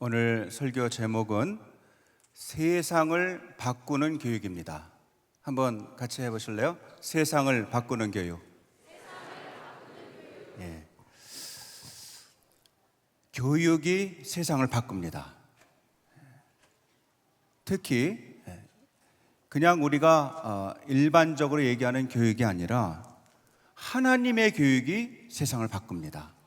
오늘 설교 제목은 세상을 바꾸는 교육입니다. 한번 같이 해보실래요? 세상을 바꾸는 교육. 예. 교육이 세상을 바꿉니다. 특히 예, 그냥 우리가 어, 일반적으로 얘기하는 교육이 아니라 하나님의 교육이 세상을 바꿉니다.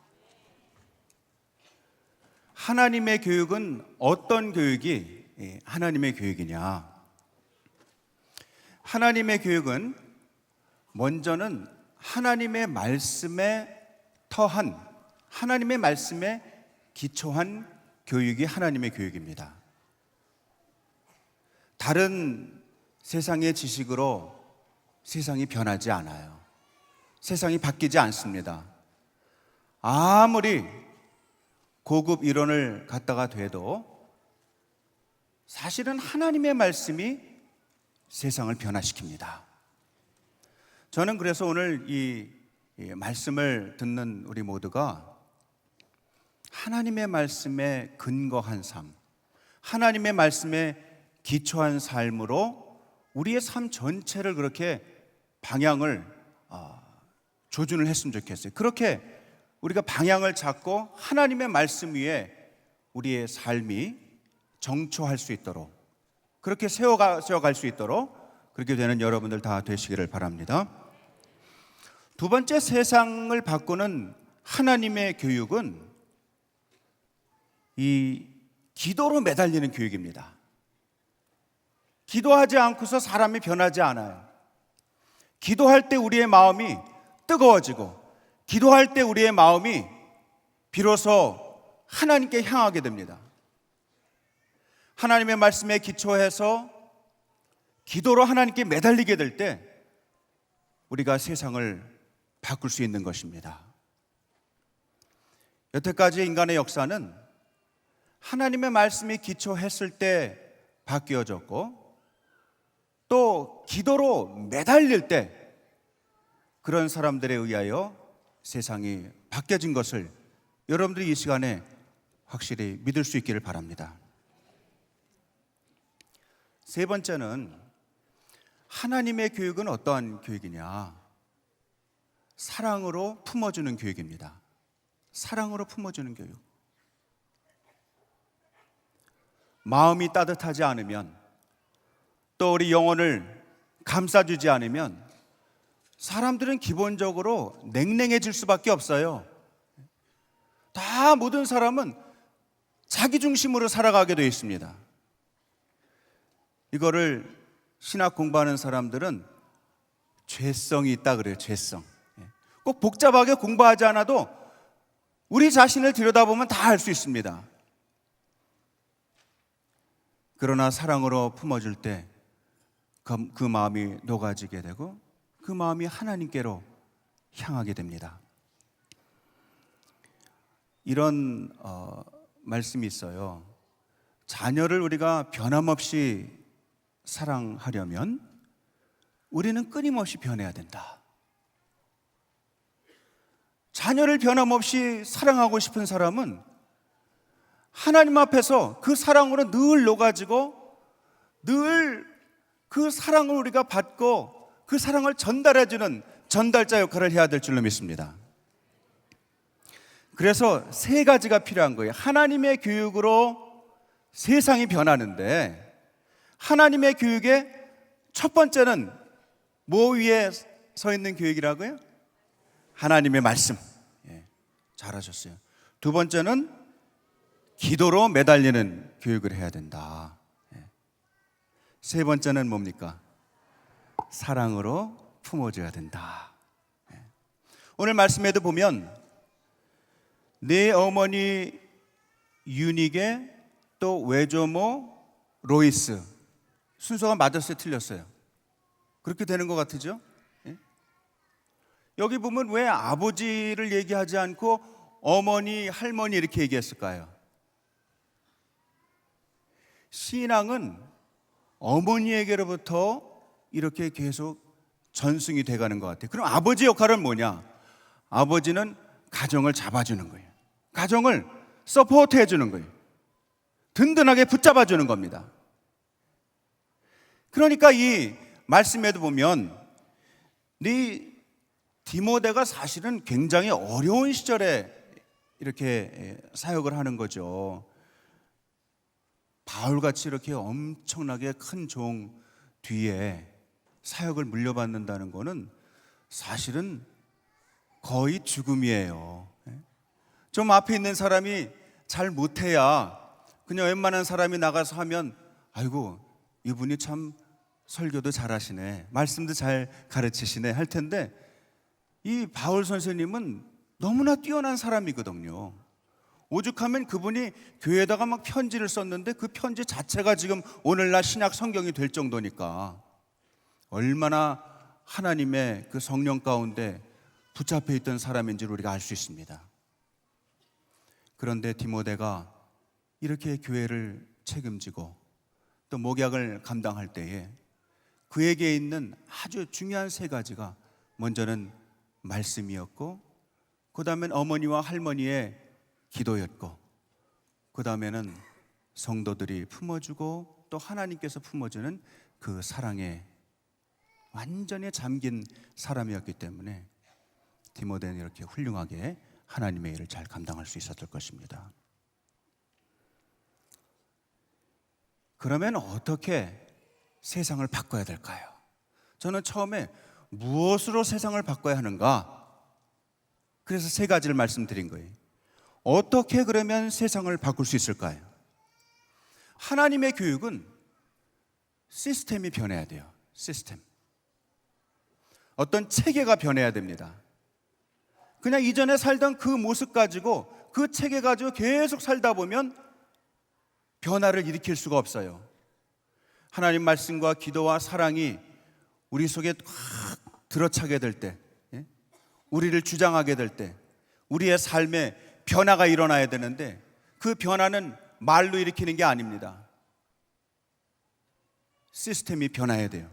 하나님의 교육은 어떤 교육이 예, 하나님의 교육이냐? 하나님의 교육은 먼저는 하나님의 말씀에 터한 하나님의 말씀에 기초한 교육이 하나님의 교육입니다. 다른 세상의 지식으로 세상이 변하지 않아요. 세상이 바뀌지 않습니다. 아무리 고급 이론을 갖다가 돼도 사실은 하나님의 말씀이 세상을 변화시킵니다. 저는 그래서 오늘 이, 이 말씀을 듣는 우리 모두가 하나님의 말씀에 근거한 삶, 하나님의 말씀에 기초한 삶으로 우리의 삶 전체를 그렇게 방향을 어, 조준을 했으면 좋겠어요. 그렇게 우리가 방향을 잡고 하나님의 말씀 위에 우리의 삶이 정초할 수 있도록 그렇게 세워가, 세워갈 수 있도록 그렇게 되는 여러분들 다 되시기를 바랍니다. 두 번째 세상을 바꾸는 하나님의 교육은 이 기도로 매달리는 교육입니다. 기도하지 않고서 사람이 변하지 않아요. 기도할 때 우리의 마음이 뜨거워지고 기도할 때 우리의 마음이 비로소 하나님께 향하게 됩니다. 하나님의 말씀에 기초해서 기도로 하나님께 매달리게 될 때 우리가 세상을 바꿀 수 있는 것입니다. 여태까지 인간의 역사는 하나님의 말씀이 기초했을 때 바뀌어졌고 또 기도로 매달릴 때 그런 사람들에 의하여 세상이 바뀌어진 것을 여러분들이 이 시간에 확실히 믿을 수 있기를 바랍니다. 세 번째는 하나님의 교육은 어떠한 교육이냐? 사랑으로 품어주는 교육입니다. 사랑으로 품어주는 교육. 마음이 따뜻하지 않으면 또 우리 영혼을 감싸주지 않으면 사람들은 기본적으로 냉랭해질 수밖에 없어요. 다 모든 사람은 자기 중심으로 살아가게 되어 있습니다. 이거를 신학 공부하는 사람들은 죄성이 있다 그래요. 죄성. 예. 꼭 복잡하게 공부하지 않아도 우리 자신을 들여다보면 다 알 수 있습니다. 그러나 사랑으로 품어줄 때 그, 그 마음이 녹아지게 되고 그 마음이 하나님께로 향하게 됩니다. 이런 어, 말씀이 있어요. 자녀를 우리가 변함없이 사랑하려면 우리는 끊임없이 변해야 된다. 자녀를 변함없이 사랑하고 싶은 사람은 하나님 앞에서 그 사랑으로 늘 녹아지고 늘 그 사랑을 우리가 받고 그 사랑을 전달해주는 전달자 역할을 해야 될 줄로 믿습니다. 그래서 세 가지가 필요한 거예요. 하나님의 교육으로 세상이 변하는데 하나님의 교육의 첫 번째는 뭐 위에 서 있는 교육이라고요? 하나님의 말씀. 예, 잘하셨어요. 두 번째는 기도로 매달리는 교육을 해야 된다. 예. 세 번째는 뭡니까? 사랑으로 품어줘야 된다. 예. 오늘 말씀에도 보면 내 어머니 유닉의 또 외조모 로이스 순서가 맞았어요, 틀렸어요? 그렇게 되는 것 같으죠? 예? 여기 보면 왜 아버지를 얘기하지 않고 어머니, 할머니 이렇게 얘기했을까요? 신앙은 어머니에게로부터 이렇게 계속 전승이 돼가는 것 같아요. 그럼 아버지 역할은 뭐냐? 아버지는 가정을 잡아주는 거예요. 가정을 서포트 해주는 거예요. 든든하게 붙잡아 주는 겁니다. 그러니까 이 말씀에도 보면 네 디모데가 사실은 굉장히 어려운 시절에 이렇게 사역을 하는 거죠. 바울같이 이렇게 엄청나게 큰 종 뒤에 사역을 물려받는다는 거는 사실은 거의 죽음이에요. 좀 앞에 있는 사람이 잘 못해야 그냥 웬만한 사람이 나가서 하면 아이고 이분이 참 설교도 잘하시네 말씀도 잘 가르치시네 할 텐데 이 바울 선생님은 너무나 뛰어난 사람이거든요. 오죽하면 그분이 교회에다가 막 편지를 썼는데 그 편지 자체가 지금 오늘날 신약 성경이 될 정도니까 얼마나 하나님의 그 성령 가운데 붙잡혀 있던 사람인지를 우리가 알 수 있습니다. 그런데 디모데가 이렇게 교회를 책임지고 또 목약을 감당할 때에 그에게 있는 아주 중요한 세 가지가 먼저는 말씀이었고 그 다음엔 어머니와 할머니의 기도였고 그 다음에는 성도들이 품어주고 또 하나님께서 품어주는 그 사랑에 완전히 잠긴 사람이었기 때문에 디모데는 이렇게 훌륭하게 하나님의 일을 잘 감당할 수 있었을 것입니다. 그러면 어떻게 세상을 바꿔야 될까요? 저는 처음에 무엇으로 세상을 바꿔야 하는가? 그래서 세 가지를 말씀드린 거예요. 어떻게 그러면 세상을 바꿀 수 있을까요? 하나님의 교육은 시스템이 변해야 돼요. 시스템. 어떤 체계가 변해야 됩니다. 그냥 이전에 살던 그 모습 가지고 그 체계 가지고 계속 살다 보면 변화를 일으킬 수가 없어요. 하나님 말씀과 기도와 사랑이 우리 속에 확 들어차게 될 때, 예? 우리를 주장하게 될 때, 우리의 삶에 변화가 일어나야 되는데 그 변화는 말로 일으키는 게 아닙니다. 시스템이 변화해야 돼요.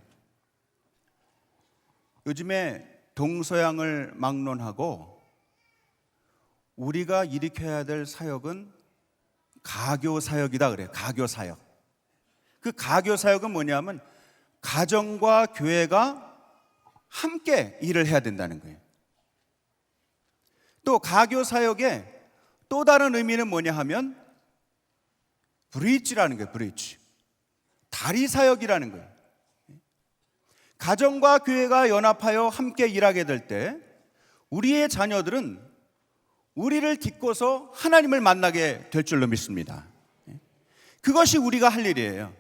요즘에 동서양을 막론하고 우리가 일으켜야 될 사역은 가교 사역이다 그래요. 가교 사역. 그 가교 사역은 뭐냐면 가정과 교회가 함께 일을 해야 된다는 거예요. 또 가교 사역의 또 다른 의미는 뭐냐 하면 브리지라는 거예요. 브리지. 다리 사역이라는 거예요. 가정과 교회가 연합하여 함께 일하게 될 때 우리의 자녀들은 우리를 딛고서 하나님을 만나게 될 줄로 믿습니다. 그것이 우리가 할 일이에요.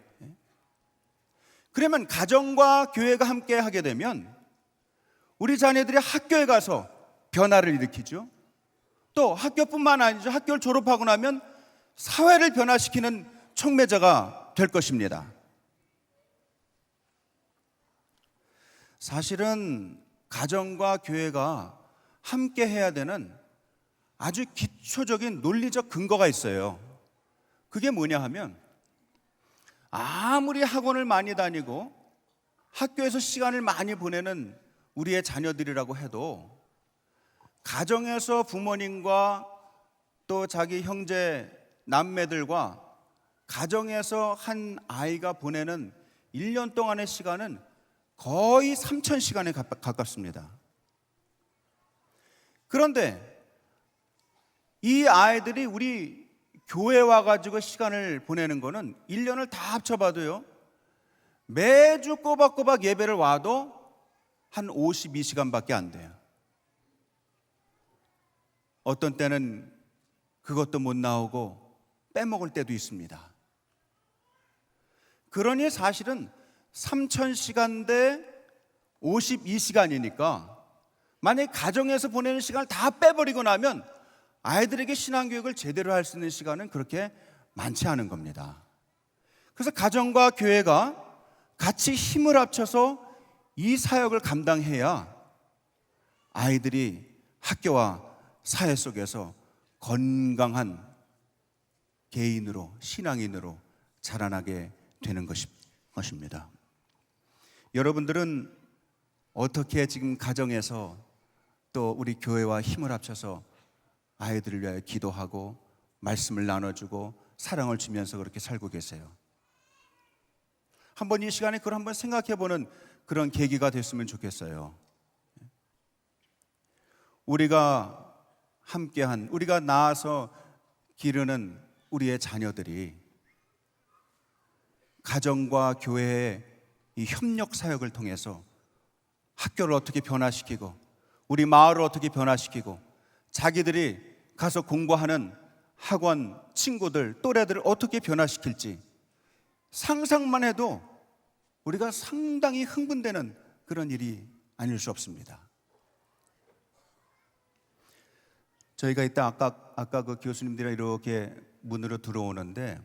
그러면 가정과 교회가 함께 하게 되면 우리 자녀들이 학교에 가서 변화를 일으키죠. 또 학교뿐만 아니죠. 학교를 졸업하고 나면 사회를 변화시키는 촉매자가 될 것입니다. 사실은 가정과 교회가 함께 해야 되는 아주 기초적인 논리적 근거가 있어요. 그게 뭐냐 하면 아무리 학원을 많이 다니고 학교에서 시간을 많이 보내는 우리의 자녀들이라고 해도 가정에서 부모님과 또 자기 형제 남매들과 가정에서 한 아이가 보내는 1년 동안의 시간은 거의 3천 시간에 가깝습니다. 그런데 이 아이들이 우리 교회 와가지고 시간을 보내는 거는 1년을 다 합쳐봐도요, 매주 꼬박꼬박 예배를 와도 한 52시간밖에 안 돼요. 어떤 때는 그것도 못 나오고 빼먹을 때도 있습니다. 그러니 사실은 3,000시간 대 52시간이니까 만약 가정에서 보내는 시간을 다 빼버리고 나면 아이들에게 신앙교육을 제대로 할 수 있는 시간은 그렇게 많지 않은 겁니다. 그래서 가정과 교회가 같이 힘을 합쳐서 이 사역을 감당해야 아이들이 학교와 사회 속에서 건강한 개인으로 신앙인으로 자라나게 되는 것입니다. 여러분들은 어떻게 지금 가정에서 또 우리 교회와 힘을 합쳐서 아이들을 위하여 기도하고 말씀을 나눠주고 사랑을 주면서 그렇게 살고 계세요. 한번 이 시간에 그걸 한번 생각해 보는 그런 계기가 됐으면 좋겠어요. 우리가 함께한 우리가 낳아서 기르는 우리의 자녀들이 가정과 교회의 이 협력 사역을 통해서 학교를 어떻게 변화시키고 우리 마을을 어떻게 변화시키고 자기들이 가서 공부하는 학원 친구들 또래들을 어떻게 변화시킬지 상상만 해도 우리가 상당히 흥분되는 그런 일이 아닐 수 없습니다. 저희가 이따 아까 아까 그 교수님들이 이렇게 문으로 들어오는데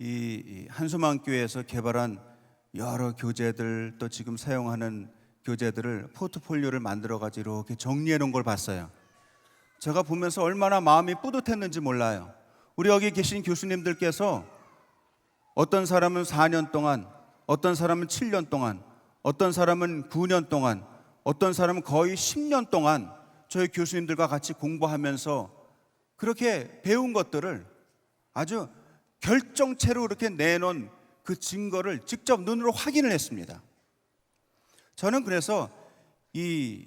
이 한소망 교회에서 개발한 여러 교재들 또 지금 사용하는 교재들을 포트폴리오를 만들어 가지고 이렇게 정리해 놓은 걸 봤어요. 제가 보면서 얼마나 마음이 뿌듯했는지 몰라요. 우리 여기 계신 교수님들께서 어떤 사람은 4년 동안, 어떤 사람은 7년 동안, 어떤 사람은 9년 동안, 어떤 사람은 거의 10년 동안 저희 교수님들과 같이 공부하면서 그렇게 배운 것들을 아주 결정체로 이렇게 내놓은 그 증거를 직접 눈으로 확인을 했습니다. 저는 그래서 이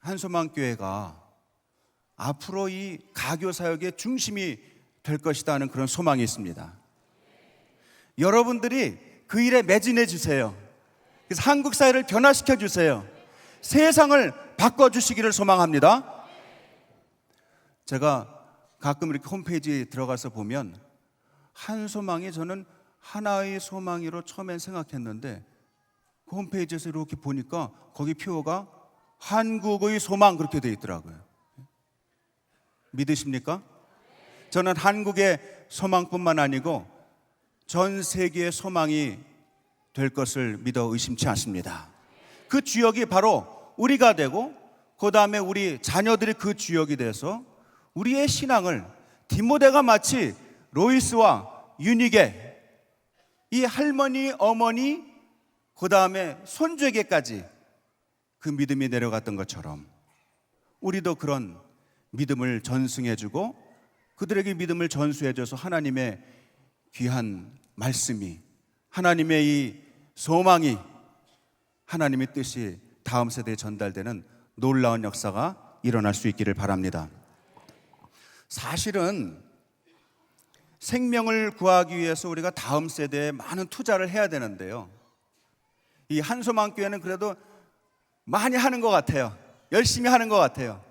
한소망 교회가 앞으로 이 가교 사역의 중심이 될 것이다 하는 그런 소망이 있습니다. 여러분들이 그 일에 매진해 주세요. 그래서 한국 사회를 변화시켜 주세요. 세상을 바꿔 주시기를 소망합니다. 제가 가끔 이렇게 홈페이지에 들어가서 보면 한 소망이 저는 하나의 소망이로 처음엔 생각했는데 그 홈페이지에서 이렇게 보니까 거기 표어가 한국의 소망 그렇게 돼 있더라고요. 믿으십니까? 저는 한국의 소망뿐만 아니고 전 세계의 소망이 될 것을 믿어 의심치 않습니다. 그 주역이 바로 우리가 되고 그 다음에 우리 자녀들이 그 주역이 돼서 우리의 신앙을 디모데가 마치 로이스와 유니게 이 할머니 어머니 그 다음에 손주에게까지 그 믿음이 내려갔던 것처럼 우리도 그런 믿음을 전승해주고 그들에게 믿음을 전수해줘서 하나님의 귀한 말씀이 하나님의 이 소망이 하나님의 뜻이 다음 세대에 전달되는 놀라운 역사가 일어날 수 있기를 바랍니다. 사실은 생명을 구하기 위해서 우리가 다음 세대에 많은 투자를 해야 되는데요. 이 한소망 교회는 그래도 많이 하는 것 같아요. 열심히 하는 것 같아요.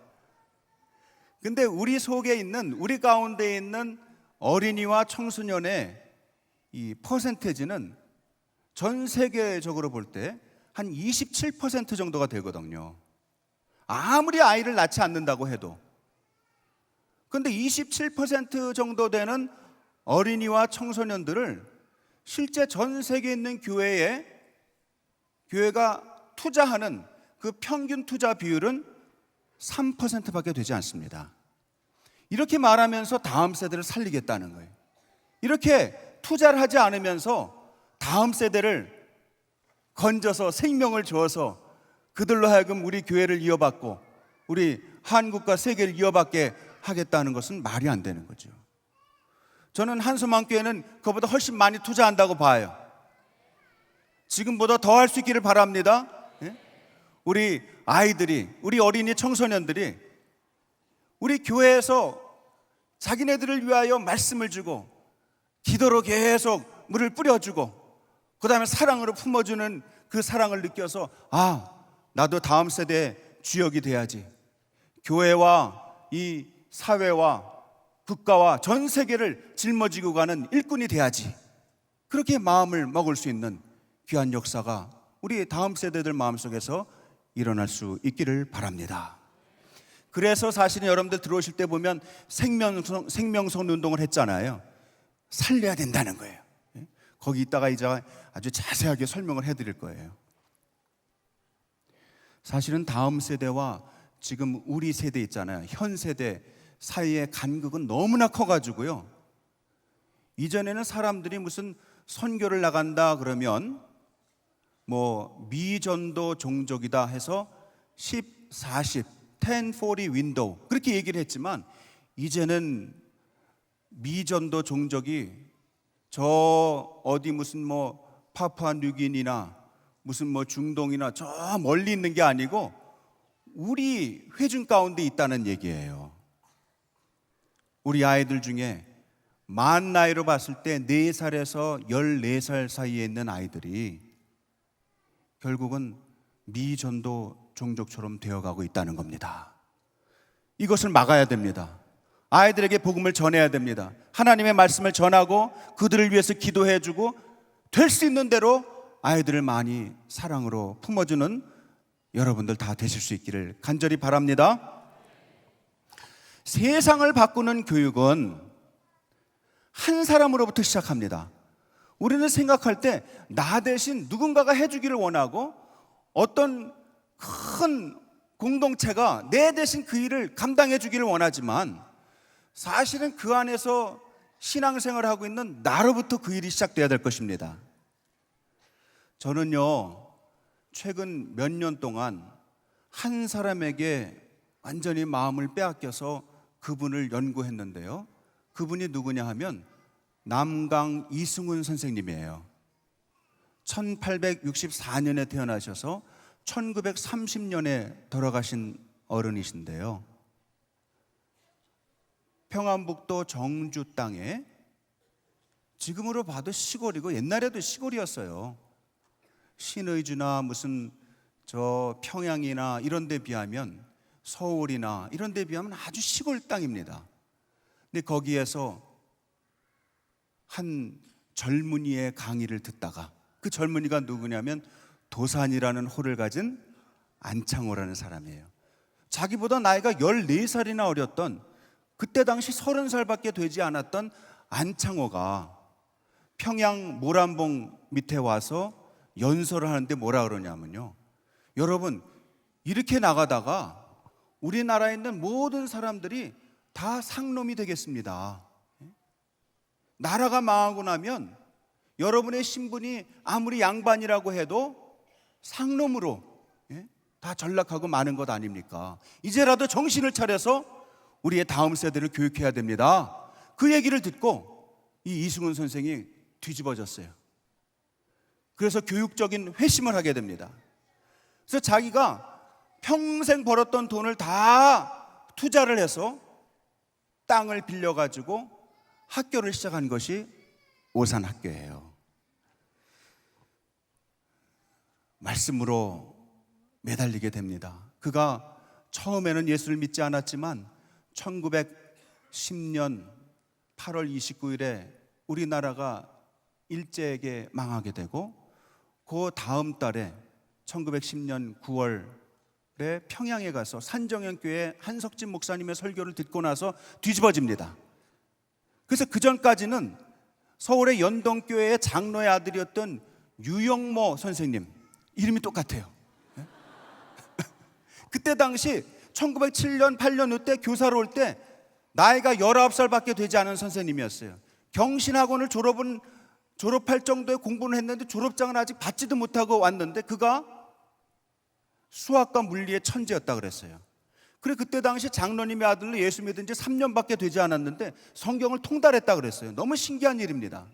근데 우리 속에 있는 우리 가운데 있는 어린이와 청소년의 이 퍼센테지는 전 세계적으로 볼 때 한 27% 정도가 되거든요. 아무리 아이를 낳지 않는다고 해도. 근데 27% 정도 되는 어린이와 청소년들을 실제 전 세계에 있는 교회에 교회가 투자하는 그 평균 투자 비율은 3%밖에 되지 않습니다. 이렇게 말하면서 다음 세대를 살리겠다는 거예요. 이렇게 투자를 하지 않으면서 다음 세대를 건져서 생명을 주어서 그들로 하여금 우리 교회를 이어받고 우리 한국과 세계를 이어받게 하겠다는 것은 말이 안 되는 거죠. 저는 한소망 교회는 그보다 훨씬 많이 투자한다고 봐요. 지금보다 더 할 수 있기를 바랍니다. 예? 우리 아이들이, 우리 어린이 청소년들이 우리 교회에서 자기네들을 위하여 말씀을 주고 기도로 계속 물을 뿌려주고 그 다음에 사랑으로 품어주는 그 사랑을 느껴서 아 나도 다음 세대의 주역이 돼야지 교회와 이 사회와 국가와 전 세계를 짊어지고 가는 일꾼이 돼야지 그렇게 마음을 먹을 수 있는 귀한 역사가 우리 다음 세대들 마음속에서 일어날 수 있기를 바랍니다. 그래서 사실은 여러분들 들어오실 때 보면 생명성, 생명성 운동을 했잖아요. 살려야 된다는 거예요. 예? 거기 있다가 이제 아주 자세하게 설명을 해드릴 거예요. 사실은 다음 세대와 지금 우리 세대 있잖아요. 현 세대 사이의 간극은 너무나 커가지고요. 이전에는 사람들이 무슨 선교를 나간다 그러면 뭐 미전도 종족이다 해서 10, 40, 10, 40 윈도우 그렇게 얘기를 했지만 이제는 미전도 종족이 저 어디 무슨 뭐 파푸아 뉴기니나 무슨 뭐 중동이나 저 멀리 있는 게 아니고 우리 회중 가운데 있다는 얘기예요. 우리 아이들 중에 만 나이로 봤을 때 4살에서 14살 사이에 있는 아이들이 결국은 미전도 종족처럼 되어가고 있다는 겁니다. 이것을 막아야 됩니다. 아이들에게 복음을 전해야 됩니다. 하나님의 말씀을 전하고 그들을 위해서 기도해 주고 될 수 있는 대로 아이들을 많이 사랑으로 품어주는 여러분들 다 되실 수 있기를 간절히 바랍니다. 세상을 바꾸는 교육은 한 사람으로부터 시작합니다. 우리는 생각할 때 나 대신 누군가가 해주기를 원하고 어떤 큰 공동체가 내 대신 그 일을 감당해 주기를 원하지만 사실은 그 안에서 신앙생활을 하고 있는 나로부터 그 일이 시작돼야 될 것입니다. 저는요, 최근 몇 년 동안 한 사람에게 완전히 마음을 빼앗겨서 그분을 연구했는데요. 그분이 누구냐 하면 남강 이승훈 선생님이에요. 1864년에 태어나셔서 1930년에 돌아가신 어른이신데요. 평안북도 정주 땅에 지금으로 봐도 시골이고 옛날에도 시골이었어요. 신의주나 무슨 저 평양이나 이런 데 비하면 서울이나 이런 데 비하면 아주 시골 땅입니다. 근데 거기에서 한 젊은이의 강의를 듣다가 그 젊은이가 누구냐면 도산이라는 호를 가진 안창호라는 사람이에요. 자기보다 나이가 14살이나 어렸던 그때 당시 30살밖에 되지 않았던 안창호가 평양 모란봉 밑에 와서 연설을 하는데 뭐라 그러냐면요. 여러분, 이렇게 나가다가 우리나라에 있는 모든 사람들이 다 상놈이 되겠습니다. 나라가 망하고 나면 여러분의 신분이 아무리 양반이라고 해도 상놈으로 예? 다 전락하고 마는 것 아닙니까? 이제라도 정신을 차려서 우리의 다음 세대를 교육해야 됩니다. 그 얘기를 듣고 이 이승훈 선생이 뒤집어졌어요. 그래서 교육적인 회심을 하게 됩니다. 그래서 자기가 평생 벌었던 돈을 다 투자를 해서 땅을 빌려가지고 학교를 시작한 것이 오산 학교예요. 말씀으로 매달리게 됩니다. 그가 처음에는 예수를 믿지 않았지만 1910년 8월 29일에 우리나라가 일제에게 망하게 되고 그 다음 달에 1910년 9월 에 평양에 가서 산정현교회 한석진 목사님의 설교를 듣고 나서 뒤집어집니다. 그래서 그 전까지는 서울의 연동교회의 장로의 아들이었던 유영모 선생님 이름이 똑같아요. 예? 그때 당시 1907년 8년 때 교사로 올 때 나이가 19살밖에 되지 않은 선생님이었어요. 경신학원을 졸업은 졸업할 정도의 공부는 했는데 졸업장은 아직 받지도 못하고 왔는데 그가 수학과 물리의 천재였다 그랬어요. 그래 그때 당시 장로님의 아들로 예수 믿은 지 3년밖에 되지 않았는데 성경을 통달했다 그랬어요. 너무 신기한 일입니다.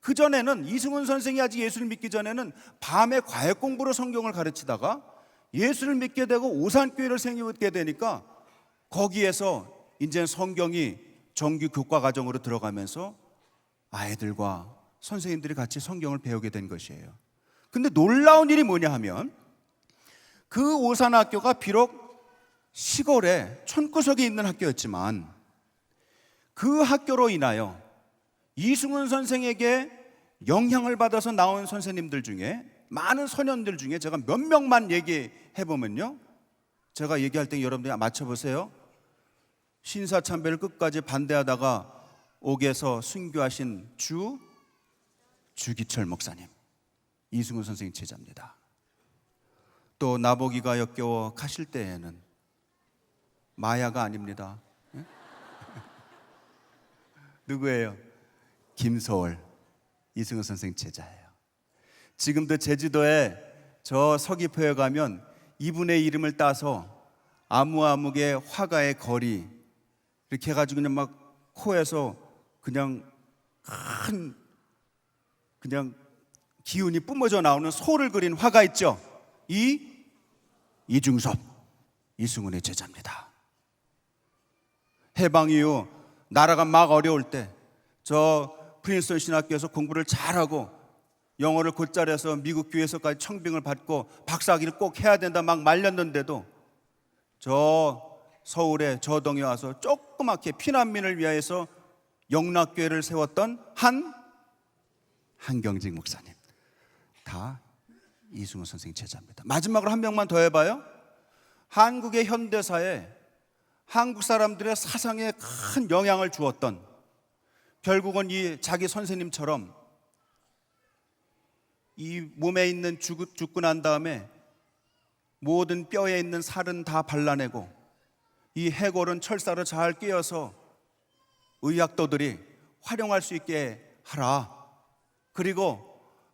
그 전에는 이승훈 선생이 아직 예수를 믿기 전에는 밤에 과외 공부로 성경을 가르치다가 예수를 믿게 되고 오산교회를 생기게 되니까 거기에서 이제 성경이 정규 교과 과정으로 들어가면서 아이들과 선생님들이 같이 성경을 배우게 된 것이에요. 근데 놀라운 일이 뭐냐 하면 그 오산 학교가 비록 시골에 촌구석에 있는 학교였지만 그 학교로 인하여 이승훈 선생에게 영향을 받아서 나온 선생님들 중에 많은 소년들 중에 제가 몇 명만 얘기해 보면요. 제가 얘기할 때 여러분들이 맞춰 보세요. 신사참배를 끝까지 반대하다가 옥에서 순교하신 주 주기철 목사님. 이승훈 선생님 제자입니다. 또 나보기가 역겨워 가실 때에는 마야가 아닙니다. 예? 누구예요? 김서월 이승훈 선생 제자예요. 지금도 제주도에 저 서귀포에 가면 이분의 이름을 따서 아무아무개 화가의 거리 이렇게 해가지고 그냥 막 코에서 그냥 큰 그냥 기운이 뿜어져 나오는 소를 그린 화가 있죠. 이 이중섭 이승훈의 제자입니다. 해방 이후 나라가 막 어려울 때 저 프린스턴 신학교에서 공부를 잘하고 영어를 곧잘해서 미국 교회에서까지 청빙을 받고 박사학위를 꼭 해야 된다 막 말렸는데도 저 서울에 저동에 와서 조그맣게 피난민을 위하여서 영락교회를 세웠던 한 한경직 목사님 다 이승훈 선생 제자입니다. 마지막으로 한 명만 더 해봐요. 한국의 현대사에 한국 사람들의 사상에 큰 영향을 주었던 결국은 이 자기 선생님처럼 이 몸에 있는 죽, 죽고 난 다음에 모든 뼈에 있는 살은 다 발라내고 이 해골은 철사로 잘 끼어서 의학도들이 활용할 수 있게 하라. 그리고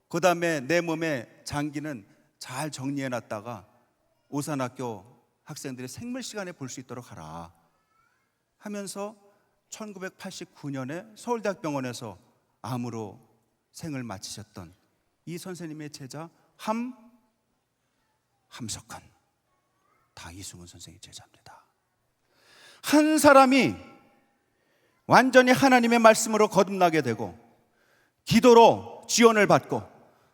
그 다음에 내 몸의 장기는 잘 정리해 놨다가 오산학교 학생들이 생물 시간에 볼 수 있도록 하라. 하면서 1989년에 서울대학병원에서 암으로 생을 마치셨던 이 선생님의 제자 함 함석헌 다 이승훈 선생의 제자입니다. 한 사람이 완전히 하나님의 말씀으로 거듭나게 되고 기도로 지원을 받고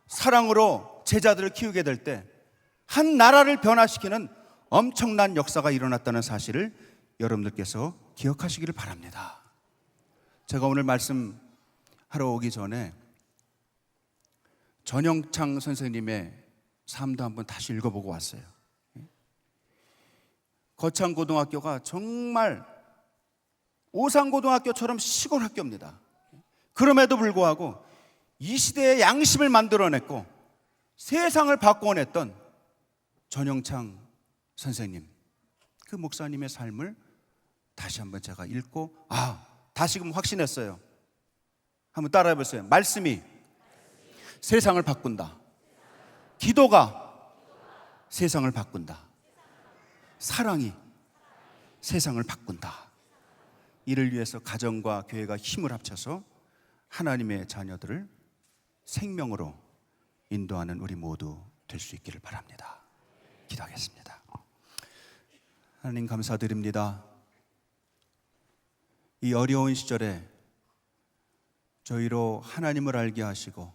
사랑으로 제자들을 키우게 될 때 한 나라를 변화시키는 엄청난 역사가 일어났다는 사실을 여러분들께서 기억하시기를 바랍니다. 제가 오늘 말씀하러 오기 전에 전영창 선생님의 삶도 한번 다시 읽어보고 왔어요. 거창고등학교가 정말 오산고등학교처럼 시골 학교입니다. 그럼에도 불구하고 이 시대의 양심을 만들어냈고 세상을 바꿔냈던 전영창 선생님, 그 목사님의 삶을 다시 한번 제가 읽고, 아, 다시금 확신했어요. 한번 따라해 보세요. 말씀이 세상을 바꾼다. 기도가 세상을 바꾼다. 사랑이 세상을 바꾼다. 이를 위해서 가정과 교회가 힘을 합쳐서 하나님의 자녀들을 생명으로 인도하는 우리 모두 될 수 있기를 바랍니다. 기도하겠습니다. 하나님 감사드립니다. 이 어려운 시절에 저희로 하나님을 알게 하시고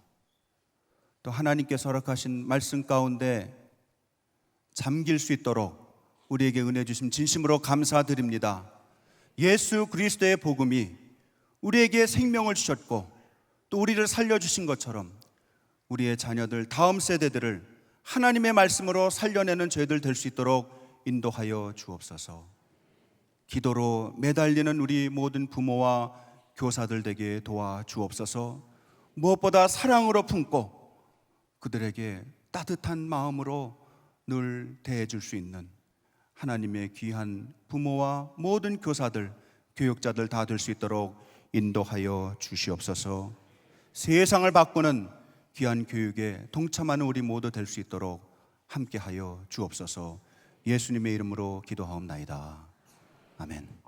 또 하나님께서 허락하신 말씀 가운데 잠길 수 있도록 우리에게 은혜 주심 진심으로 감사드립니다. 예수 그리스도의 복음이 우리에게 생명을 주셨고 또 우리를 살려 주신 것처럼 우리의 자녀들 다음 세대들을 하나님의 말씀으로 살려내는 저희들 될 수 있도록 인도하여 주옵소서. 기도로 매달리는 우리 모든 부모와 교사들 되게 도와 주옵소서. 무엇보다 사랑으로 품고 그들에게 따뜻한 마음으로 늘 대해 줄 수 있는 하나님의 귀한 부모와 모든 교사들, 교육자들 다 될 수 있도록 인도하여 주시옵소서. 세상을 바꾸는 귀한 교육에 동참하는 우리 모두 될 수 있도록 함께하여 주옵소서. 예수님의 이름으로 기도하옵나이다. 아멘.